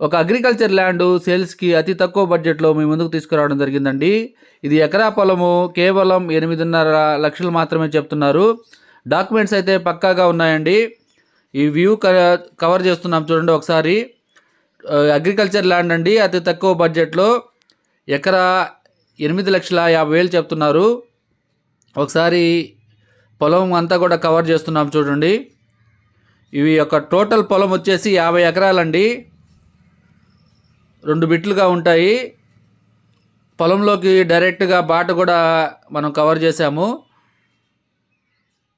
ఒక agriculture land సేల్స్కి అతి తక్కువ బడ్జెట్లో మీ ముందుకు తీసుకురావడం జరిగిందండి. ఇది ఎకరా పొలము కేవలం ఎనిమిదిన్నర లక్షలు మాత్రమే చెప్తున్నారు. డాక్యుమెంట్స్ అయితే పక్కాగా ఉన్నాయండి. ఈ వ్యూ క- కవర్ చేస్తున్నాం చూడండి ఒకసారి. అగ్రికల్చర్ ల్యాండ్ అండి అతి తక్కువ బడ్జెట్లో ఎకరా ఎనిమిది లక్షల యాభై వేలు చెప్తున్నారు. ఒకసారి పొలం అంతా కూడా కవర్ చేస్తున్నాం చూడండి. ఇవి యొక్క టోటల్ పొలం వచ్చేసి యాభై ఎకరాలండి. రెండు బిట్లుగా ఉంటాయి. పొలంలోకి డైరెక్ట్గా బాట కూడా మనం కవర్ చేసాము.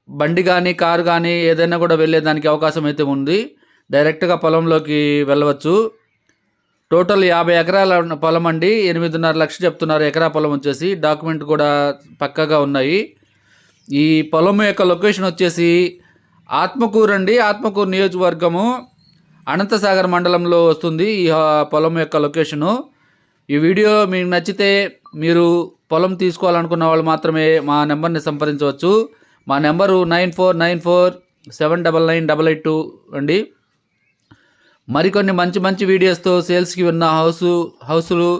బండి కానీ కారు కానీ ఏదైనా కూడా వెళ్ళేదానికి అవకాశం అయితే ఉంది. డైరెక్ట్గా పొలంలోకి వెళ్ళవచ్చు. టోటల్ యాభై ఎకరాల పొలం అండి. ఎనిమిదిన్నర లక్షలు చెప్తున్నారు. ఎకరా పొలం వచ్చేసి. డాక్యుమెంట్ కూడా పక్కగా ఉన్నాయి. ఈ పొలం యొక్క లొకేషన్ వచ్చేసి ఆత్మకూరు అండి. ఆత్మకూరు నియోజకవర్గము. అనంతసాగర్ మండలంలో వస్తుంది ఈ పొలం యొక్క లొకేషను. ఈ వీడియో మీకు నచ్చితే మీరు పొలం తీసుకోవాలనుకున్న వాళ్ళు మాత్రమే మా నెంబర్ని సంప్రదించవచ్చు. మా number nine four nine four seven double nine double eight two అండి. మరికొన్ని మంచి మంచి వీడియోస్తో సేల్స్కి ఉన్న హౌసు హౌసులు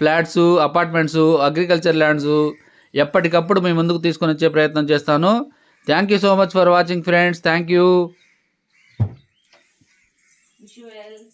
ఫ్లాట్స్ అపార్ట్మెంట్స్ అగ్రికల్చర్ ల్యాండ్స్ ఎప్పటికప్పుడు మీ ముందుకు తీసుకొని వచ్చే ప్రయత్నం చేస్తాను. Thank you so much for watching friends. Thank you. 因为。